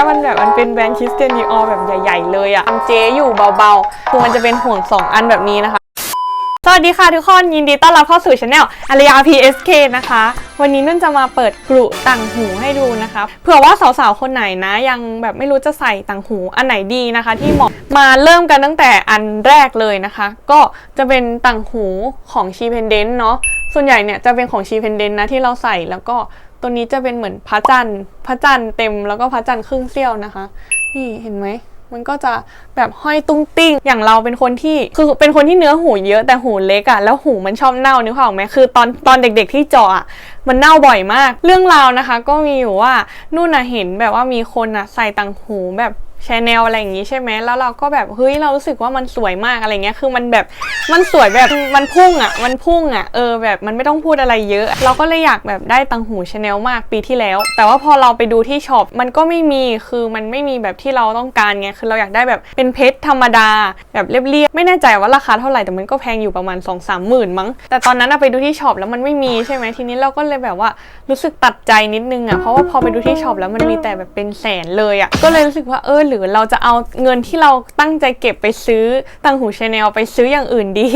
ยมันแบบมันเป็นแบรนด์คริสเตียนดีออแบบใหญ่ ๆ เลยอะทำเจอยู่เบาๆคือมันจะเป็นห่วงสองอันแบบนี้นะคะ สวัสดีค่ะทุกคน ยินดีต้อนรับเข้าสู่ช anel อารยา PSK นะคะ วันนี้นุ่นจะมาเปิดกลุ่ต่างหูให้ดูนะคะเผื่อว่าสาวๆ คนไหนนะ ยังแบบไม่รู้จะใส่ต่างหูอันไหนดีนะคะ ที่เหมาะมาเริ่มกันตั้งแต่อันแรกเลยนะคะ ก็จะเป็นต่างหูของชีเพนเดนเนาะส่วนใหญ่เนี่ยจะเป็นของชีเพนเดนนะที่เราใส่แล้วก็ ตัวนี้จะเป็นเหมือนพระจันทร์พระจันทร์เต็มแล้วก็พระจันทร์ครึ่งเสี้ยวนะคะ นี่เห็นไหมมันก็จะแบบห้อยตุ้งติ้ง อย่างเราเป็นคนที่ คือเป็นคนที่เนื้อหูเยอะแต่หูเล็กอะ่ะแล้วหูมันชอบเน่านึกภาพออกไหมคือตอนตอนเด็กๆที่เจาะอะมันเน่าบ่อยมาก เรื่องราวนะคะ ก็มีอยู่ว่านู่นน่ะเห็นแบบว่ามีคนอะใส่ต่างหูแบบ ชแนลอะไรอย่างงี้ใช่ไหมแล้วเราก็แบบเฮ้ยเรารู้สึกว่ามันสวยมากอะไรเงี้ย คือมันแบบมันสวยแบบมันพุ่งอะ่ะ มันพุ่งอะ่ะ เออแบบมันไม่ต้องพูดอะไรเยอะ เราก็เลยอยากแบบได้ต่างหูชแนลมากปีที่แล้ว แต่ว่าพอเราไปดูที่ช็อปมันก็ไม่มี คือมันไม่มีแบบที่เราต้องการไง คือเราอยากได้แบบเป็นเพชรธรรมดา แบบเรียบๆ ไม่แน่ใจว่าราคาเท่าไหร่ แต่มันก็แพงอยู่ประมาณ2องสามหมื่นมั้ง แต่ตอนนั้นไปดูที่ช็อปแล้วมันไม่มีใช่ไหมทีนี้เราก็เลยแบบว่ารู้สึกตัดใจนิดนึงอะเพราะว่าพอไปดูที่ช็อปแล้วมันมีแต่แบบเป็นแสนเลยอะก็เลยรู้สึกว่าเออหรือเราจะเอาเงินที่เราตั้งใจเก็บไปซื้อต่างหูชาแนลไปซื้ออย่างอื่นดี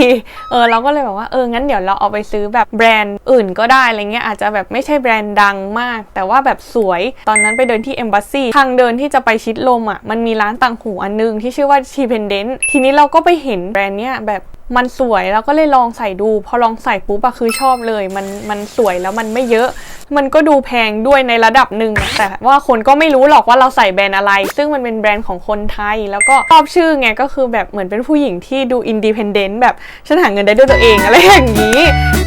เออเราก็เลยแบบว่าเอองั้นเดี๋ยวเราเอาไปซื้อแบบแบรนด์อื่นก็ได้อะไรเงี้ยอาจจะแบบไม่ใช่แบรนด์ดังมาก แต่ว่าแบบสวยตอนนั้นไปเดินที่ Embassy ทางเดินที่จะไปชิดลมอะมันมีร้านต่างหูอันนึงที่ชื่อว่า t p e n d e n t ทีนี้เราก็ไปเห็นแบรนด์เนี้ยแบบมันสวยแล้วก็เลยลองใส่ดู พอลองใส่ปุ๊บอะคือชอบเลย มันมันสวยแล้วมันไม่เยอะ มันก็ดูแพงด้วยในระดับหนึ่งแต่ว่าคนก็ไม่รู้หรอกว่าเราใส่แบรนด์อะไร ซึ่งมันเป็นแบรนด์ของคนไทย แล้วก็ชอบชื่อไงก็คือแบบเหมือนเป็นผู้หญิงที่ดูอินดีเพนเดนต์แบบฉันหาเงินได้ด้วยตัวเองอะไรอย่างนี้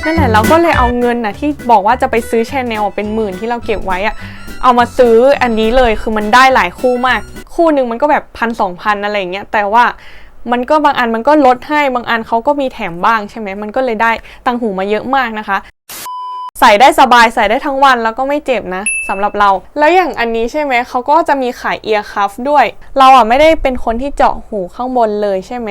นั่นแหละเราก็เลยเอาเงินนะที่บอกว่าจะไปซื้อแชแนลเป็นหมื่นที่เราเก็บไว้อะเอามาซื้ออันนี้เลยคือมันได้หลายคู่มาก คู่หนึ่งมันก็แบบพันสองพันอะไรอย่างเงี้ยแต่ว่ามันก็บางอันมันก็ลดให้บางอันเขาก็มีแถมบ้างใช่ไหมมันก็เลยได้ตังหูมาเยอะมากนะคะ ใส่ได้สบายใส่ได้ทั้งวันแล้วก็ไม่เจ็บนะสำหรับเรา แล้วอย่างอันนี้ใช่ไหมเขาก็จะมีขายเอียร์คัฟด้วย เราอะไม่ได้เป็นคนที่เจาะหูข้างบนเลยใช่ไหม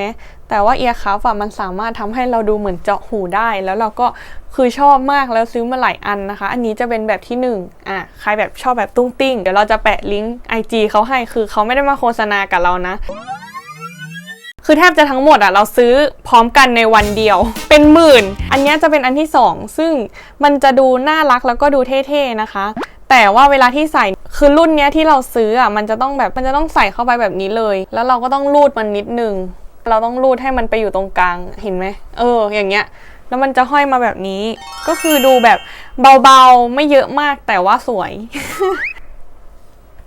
แต่ว่าเอียร์คัฟอะมันสามารถทำให้เราดูเหมือนเจาะหูได้ แล้วเราก็คือชอบมากแล้วซื้อมาหลายอันนะคะ อันนี้จะเป็นแบบที่หนึ่งอะใครแบบชอบแบบตุ้งติ้งเดี๋ยวเราจะแปะลิงก์ IG เขาให้คือเขาไม่ได้มาโฆษณากับเรานะ คือแทบจะทั้งหมดอะเราซื้อพร้อมกันในวันเดียว เป็นหมื่น อันนี้จะเป็นอันที่ 2 ซึ่งมันจะดูน่ารักแล้วก็ดูเท่ๆนะคะ แต่ว่าเวลาที่ใส่คือรุ่นเนี้ยที่เราซื้ออะมันจะต้องแบบมันจะต้องใส่เข้าไปแบบนี้เลย แล้วเราก็ต้องรูดมันนิดนึงเราต้องรูดให้มันไปอยู่ตรงกลางเห็นไหมเออ อย่างเงี้ยแล้วมันจะห้อยมาแบบนี้ ก็คือดูแบบเบาๆ ไม่เยอะมากแต่ว่าสวย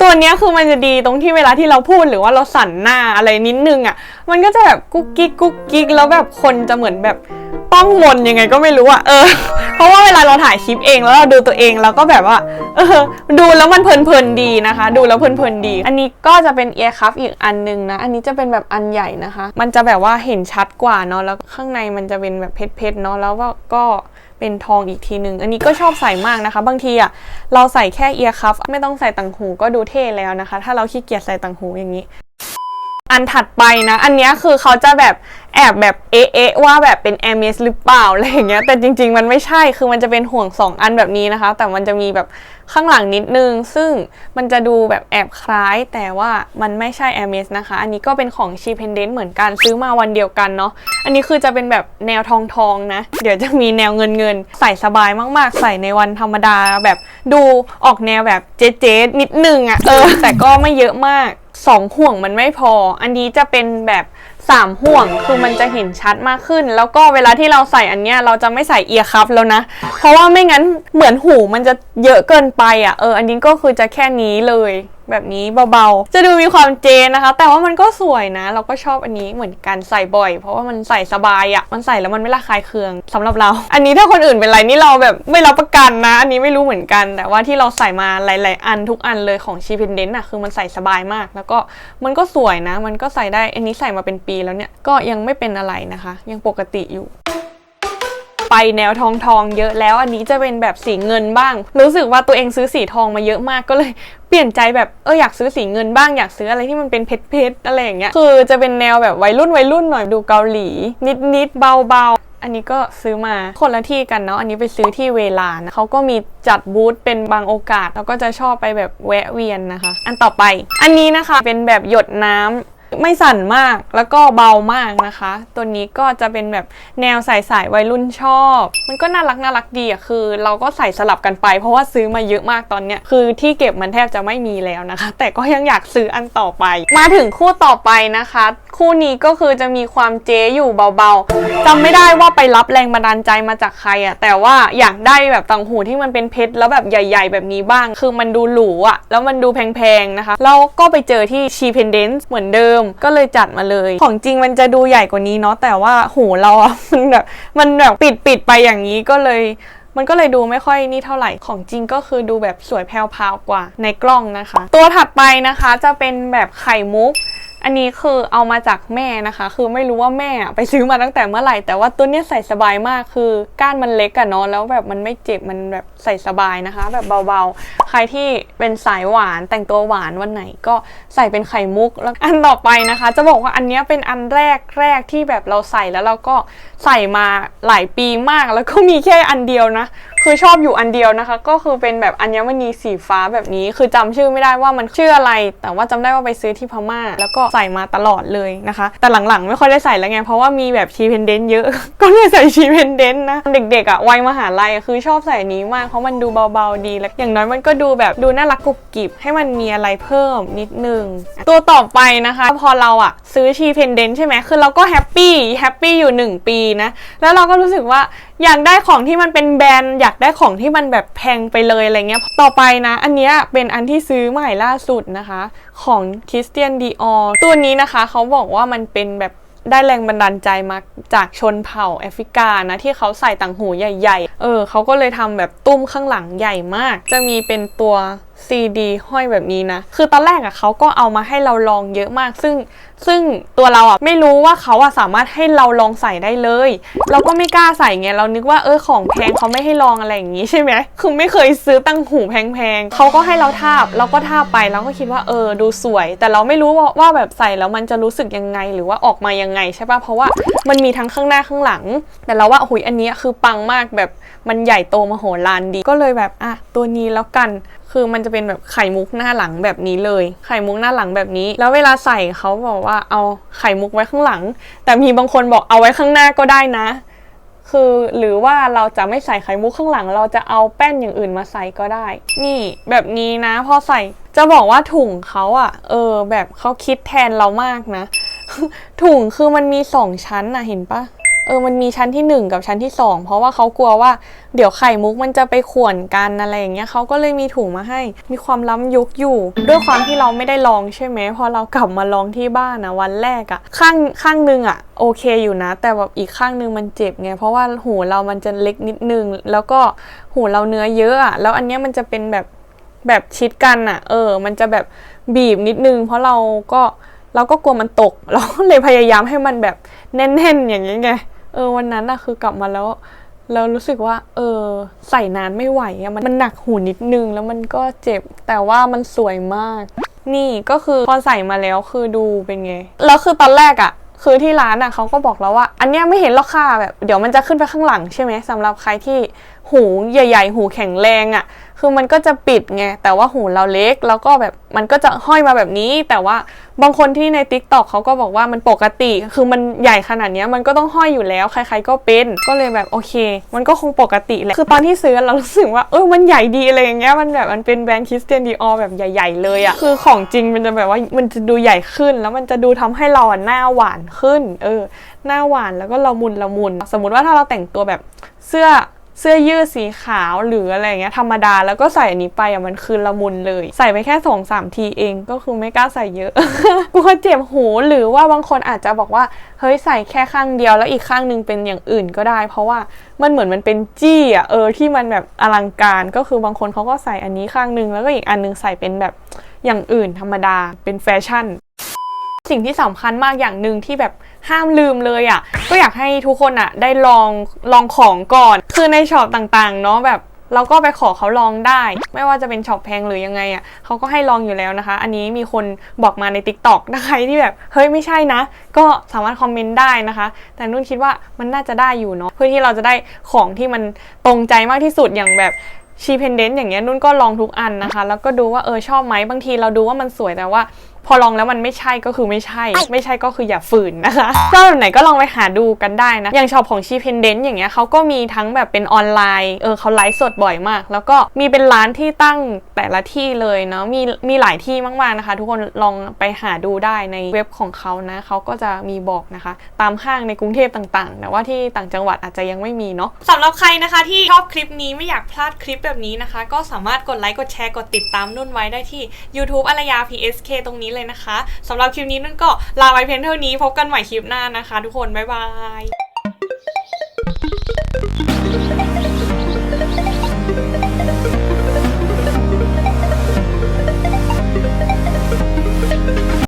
ตัวเนี้ยคือมันจะดีตรงที่เวลาที่เราพูดหรือว่าเราสั่นหน้าอะไรนิดนึงอะ่ะ มันก็จะแบบกุ๊กกิ๊กกุ๊กกิ๊กแล้วแบบคนจะเหมือนแบบต้องมนยังไงก็ไม่รู้อะ่ะเออ เพราะว่าเวลาเราถ่ายคลิปเองแล้วเราดูตัวเองเราก็แบบว่า เออ ดูแล้วมันเพลินๆดีนะคะ ดูแล้วเพลินๆดี อันนี้ก็จะเป็นเอียร์คัฟอีกอันนึงนะ อันนี้จะเป็นแบบอันใหญ่นะคะ มันจะแบบว่าเห็นชัดกว่าเนาะ แล้วข้างในมันจะเป็นแบบเพชรๆเนาะ แล้วก็ เป็นทองอีกทีหนึ่งอันนี้ก็ชอบใส่มากนะคะ บางทีอะเราใส่แค่เอียร์คัฟไม่ต้องใส่ต่างหูก็ดูเท่แล้วนะคะ ถ้าเราขี้เกียจใส่ต่างหูอย่างนี้ อันถัดไปนะ อันนี้คือเขาจะแบบแอบแบบเอ๊ะว่าแบบเป็นแอมเมสหรือเปล่าอะไรอย่างเงี้ยแต่จริง ๆ มันไม่ใช่คือมันจะเป็นห่วง 2 อันแบบนี้นะคะ แต่มันจะมีแบบข้างหลังนิดนึง ซึ่งมันจะดูแบบแอบคล้าย แต่ว่ามันไม่ใช่แอมเมสนะคะ อันนี้ก็เป็นของชีเพนเดนเหมือนกันซื้อมาวันเดียวกันเนาะอันนี้คือจะเป็นแบบแนวทองทองนะ เดี๋ยวจะมีแนวเงินเงินใส่สบายมาก ๆ ใส่ในวันธรรมดาแบบดูออกแนวแบบเจ๊ๆนิดนึงอะ่ะเออแต่ก็ไม่เยอะมาก สองห่วงมันไม่พอ อันนี้จะเป็นแบบสามห่วงคือมันจะเห็นชัดมากขึ้น แล้วก็เวลาที่เราใส่อันเนี้ยเราจะไม่ใส่เอียร์คัฟแล้วนะ เพราะว่าไม่งั้นเหมือนหูมันจะเยอะเกินไปอะเอออันนี้ก็คือจะแค่นี้เลย แบบนี้เบาๆ จะดูมีความเจนนะคะ แต่ว่ามันก็สวยนะ เราก็ชอบอันนี้เหมือนกันใส่บ่อย เพราะว่ามันใส่สบายอะ่ะมันใส่แล้วมันไม่ระคายเคืองสำหรับเรา อันนี้ถ้าคนอื่นเป็นไรนี่เราแบบไม่รับประกันนะ อันนี้ไม่รู้เหมือนกัน แต่ว่าที่เราใส่มาหลาย ๆ อันทุกอันเลยของชีเพนเดนต์อะคือมันใส่สบายมาก แล้วก็มันก็สวยนะ มันก็ใส่ได้ อันนี้ใส่มาเป็นปีแล้วเนี่ยก็ยังไม่เป็นอะไรนะคะ ยังปกติอยู่ ไปแนวทองทองเยอะแล้ว อันนี้จะเป็นแบบสีเงินบ้าง รู้สึกว่าตัวเองซื้อสีทองมาเยอะมากก็เลยเปลี่ยนใจแบบเอออยากซื้อสีเงินบ้างอยากซื้ออะไรที่มันเป็นเพชรเพชรอะไรอย่างเงี้ยคือจะเป็นแนวแบบวัยรุ่นวัยรุ่นหน่อยดูเกาหลี นิดนิดๆเบาเบาๆอันนี้ก็ซื้อมาคนละที่กันเนาะ อันนี้ไปซื้อที่เวลานะเขาก็มีจัดบูธเป็นบางโอกาส แล้วก็จะชอบไปแบบแวะเวียนนะคะ อันต่อไป อันนี้นะคะเป็นแบบหยดน้ำ ไม่สั่นมากแล้วก็เบามากนะคะ ตัวนี้ก็จะเป็นแบบแนวใส่สายวัยรุ่นชอบ มันก็น่ารักน่ารักดีอะคือ เราก็ใส่สลับกันไป เพราะว่าซื้อมาเยอะมากตอนเนี้ยคือที่เก็บมันแทบจะไม่มีแล้วนะคะ แต่ก็ยังอยากซื้ออันต่อไป มาถึงคู่ต่อไปนะคะ คู่นี้ก็คือจะมีความเจ๊อยู่เบาๆจำไม่ได้ว่าไปรับแรงบันดาลใจมาจากใครอะแต่ว่าอยากได้แบบต่างหูที่มันเป็นเพชรแล้วแบบใหญ่ ๆ แบบนี้บ้าง คือมันดูหรูอะแล้วมันดูแพงๆนะคะแล้วก็ไปเจอที่ชีเพนเดนซ์เหมือนเดิมก็เลยจัดมาเลย ของจริงมันจะดูใหญ่กว่านี้เนาะแต่ว่าหูเราอะมันแบบมันแบบปิดปิดไปอย่างนี้ก็เลยมันก็เลยดูไม่ค่อยนี่เท่าไหร่ ของจริงก็คือดูแบบสวยแพรวๆกว่าในกล้องนะคะ ตัวถัดไปนะคะจะเป็นแบบไข่มุก อันนี้คือเอามาจากแม่นะคะ คือไม่รู้ว่าแม่ไปซื้อมาตั้งแต่เมื่อไหร่ แต่ว่าตัวเนี้ยใส่สบายมากคือก้านมันเล็กอะเนาะแล้วแบบมันไม่เจ็บมันแบบใส่สบายนะคะ แบบเบาๆ ใครที่เป็นสายหวานแต่งตัวหวานวันไหนก็ใส่เป็นไข่มุกแล้วอันต่อไปนะคะ จะบอกว่าอันเนี้ยเป็นอันแรกแรกที่แบบเราใส่แล้วเราก็ใส่มาหลายปีมาก แล้วก็มีแค่อันเดียวนะ คือชอบอยู่อันเดียวนะคะ ก็คือเป็นแบบอัญมณีสีฟ้าแบบนี้ คือจำชื่อไม่ได้ว่ามันชื่ออะไร แต่ว่าจำได้ว่าไปซื้อที่พม่า แล้วก็ใส่มาตลอดเลยนะคะ แต่หลังๆ ไม่ค่อยได้ใส่แล้วไง เพราะว่ามีแบบชีเพนเดนต์เยอะ ก็เลยใส่ชีเพนเดนต์นะ เด็กๆอะวัยมหาลัยอะคือชอบใส่นี้มาก เพราะมันดูเบาๆดี แล้วอย่างน้อยมันก็ดูแบบดูน่ารักกรุบกริบ ให้มันมีอะไรเพิ่มนิดนึง ตัวต่อไปนะคะ พอเราอะซื้อชีเพนเดนต์ใช่ไหมคือเราก็แฮปปี้แฮปปี้อยู่หนึ่งปีนะ แล้วเราก็รู้สึกว่าอยากได้ของที่มันเป็นแบรนด์อยากได้ของที่มันแบบแพงไปเลยอะไรเงี้ย ต่อไปนะ อันเนี้ยเป็นอันที่ซื้อใหม่ล่าสุดนะคะ ของคริสเตียนดีออตัวนี้นะคะเขาบอกว่ามันเป็นแบบได้แรงบันดาลใจมาจากชนเผ่าแอฟริกานะ ที่เขาใส่ต่างหูใหญ่ ๆ เออเขาก็เลยทำแบบตุ้มข้างหลังใหญ่มาก จะมีเป็นตัว CD ห้อยแบบนี้นะ คือตอนแรกอะเขาก็เอามาให้เราลองเยอะมาก ซึ่ง ซึ่งตัวเราอะไม่รู้ว่าเขาอะสามารถให้เราลองใส่ได้เลย เราก็ไม่กล้าใส่ไงเรานึกว่าเออของแพงเขาไม่ให้ลองอะไรอย่างงี้ใช่ไหมคือไม่เคยซื้อตั้งหูแพงๆเขาก็ให้เราทาบเราก็ทาบไปเราก็คิดว่าเออดูสวย แต่เราไม่รู้ว่าว่าแบบใส่แล้วมันจะรู้สึกยังไงหรือว่าออกมายังไงใช่ปะเพราะว่ามันมีทั้งข้างหน้าข้างหลัง แต่เราว่าหุยอันนี้คือปังมากแบบมันใหญ่โตมโหฬารดีก็เลยแบบอะตัวนี้แล้วกัน คือมันจะเป็นแบบไข่มุกหน้าหลังแบบนี้เลย ไข่มุกหน้าหลังแบบนี้ แล้วเวลาใส่เขาบอกว่าเอาไข่มุกไว้ข้างหลัง แต่มีบางคนบอกเอาไว้ข้างหน้าก็ได้นะ คือหรือว่าเราจะไม่ใส่ไข่มุกข้างหลัง เราจะเอาแป้นอย่างอื่นมาใส่ก็ได้ นี่ แบบนี้นะพอใส่จะบอกว่าถุงเขาอะ่ะ เออ แบบเขาคิดแทนเรามากนะถุงคือมันมีสองชั้นนะเห็นปะ ออมันมีชั้นที่หนึ่งกับชั้นที่สองเพราะว่าเขากลัวว่าเดี๋ยวไข่มุกมันจะไปข่วนกันอะไรอย่างเงี้ยเขาก็เลยมีถุงมาให้ มีความล้ำยุคอยู่ ด้วยความที่เราไม่ได้ลองใช่ไหมพอเรากลับมาลองที่บ้านนะวันแรกอะข้างข้างนึงอะโอเคอยู่นะ แต่แบบอีกข้างนึงมันเจ็บไงเพราะว่าหูเรามันจะเล็กนิดนึง แล้วก็หูเราเนื้อเยอะอะแล้วอันเนี้ยมันจะเป็นแบบแบบชิดกันอะเออ มันจะแบบบีบนิดนึง เพราะเราก็เราก็กลัวมันตก เราเลยพยายามให้มันแบบแน่นๆอย่างนี้ไง เออวันนั้นอะคือกลับมาแล้วเรารู้สึกว่า เออ ใส่นานไม่ไหวอะมันมันหนักหูนิดนึงแล้วมันก็เจ็บ แต่ว่ามันสวยมาก นี่ก็คือพอใส่มาแล้วคือดูเป็นไง แล้วคือตอนแรกอะคือที่ร้านอะเขาก็บอกแล้วว่า อันเนี้ยไม่เห็นหรอกค่ะแบบ เดี๋ยวมันจะขึ้นไปข้างหลังใช่ไหมสำหรับใครที่หูใหญ่ ๆ หูแข็งแรงอะ คือมันก็จะปิดไง แต่ว่าหูเราเล็ก แล้วก็แบบมันก็จะห้อยมาแบบนี้ แต่ว่าบางคนที่ใน t ิ k t o k เขาก็บอกว่ามันปกติ คือมันใหญ่ขนาดนี้มันก็ต้องห้อยอยู่แล้ว ใคร ๆ ก็เป็น ก็เลยแบบโอเค มันก็คงปกติแหละ คือตอนที่ซื้อเรารู้สึกว่าเออมันใหญ่ดีอะไรอย่างเงี้ย มันแบบมันเป็นแบรนด์คริสเตียนดีออแบบใหญ่ ๆ เลยอะคือของจริงมันจะแบบว่ามันจะดูใหญ่ขึ้น แล้วมันจะดูทำให้เราหน้าหวานขึ้น เออ หน้าหวานแล้วก็ละมุนละมุน สมมติว่าถ้าเราแต่งตัวแบบเสื้อ เสื้อยืดสีขาวหรืออะไรเงี้ยธรรมดาแล้วก็ใส่อันนี้ไปอะมันคือละมุนเลย ใส่ไปแค่สองสามทีเองก็คือไม่กล้าใส่เยอะกลัวเจ็บหูหรือว่าบางคนอาจจะบอกว่าเฮ้ยใส่แค่ข้างเดียวแล้วอีกข้างหนึงเป็นอย่างอื่นก็ได้ เพราะว่ามันเหมือนมันเป็นจี้อะเออที่มันแบบอลังการก็คือบางคนเขาก็ใส่อันนี้ข้างหนึงแล้วก็อีกอันหนึงใส่เป็นแบบอย่างอื่นธรรมดาเป็นแฟชั่น สิ่งที่สำคัญมากอย่างหนึ่งที่แบบ ห้ามลืมเลยอะ่ะ ก็อยากให้ทุกคนอะ่ะ ได้ลองลองของก่อน คือในช็อปต่างๆ เนาะแบบเราก็ไปขอเขาลองได้ ไม่ว่าจะเป็นช็อปแพงหรือยังไงอะเขาก็ให้ลองอยู่แล้วนะคะ อันนี้มีคนบอกมาใน t ิ k t o k นะคะที่แบบ เฮ้ยไม่ใช่นะ ก็สามารถคอมเมนต์ได้นะคะ แต่นุ่นคิดว่ามันน่าจะได้อยู่เนาะเพื่อที่เราจะได้ของที่มันตรงใจมากที่สุดอย่างแบบชีเพนเดนต์อย่างเงี้ยนุ่นก็ลองทุกอันนะคะ แล้วก็ดูว่าเออชอบไหมบางทีเราดูว่ามันสวยแต่ว่า อลองแล้วมันไม่ใช่ก็คือไม่ใช่ ไม่ใช่ก็คืออย่าฝืนนะคะชอบแบบไหนก็ลองไปหาดูกันได้นะ อย่างช็อปของชีเพนเดนต์อย่างเงี้ยเขาก็มีทั้งแบบเป็นออนไลน์เออเขาไลฟ์สดบ่อยมาก แล้วก็มีเป็นร้านที่ตั้งแต่ละที่เลยเนาะมีมีหลายที่มากๆนะคะ ทุกคนลองไปหาดูได้ในเว็บของเขานะเขาก็จะมีบอกนะคะ ตามห้างในกรุงเทพต่างๆแต่ว่าที่ต่างจังหวัดอาจจะยังไม่มีเนาะสำหรับใครนะคะที่ชอบคลิปนี้ไม่อยากพลาดคลิปแบบนี้นะคะ ก็สามารถกดไลค์กดแชร์กดติดตามนุ่นไว้ได้ที่ YouTube อารยา PSK ตรงนี้เลยนะคะสำหรับคลิปนี้นั่นก็ลาไวเพียงเท่านี้พบกันใหม่คลิปหน้านะคะ ทุกคนบ๊ายบาย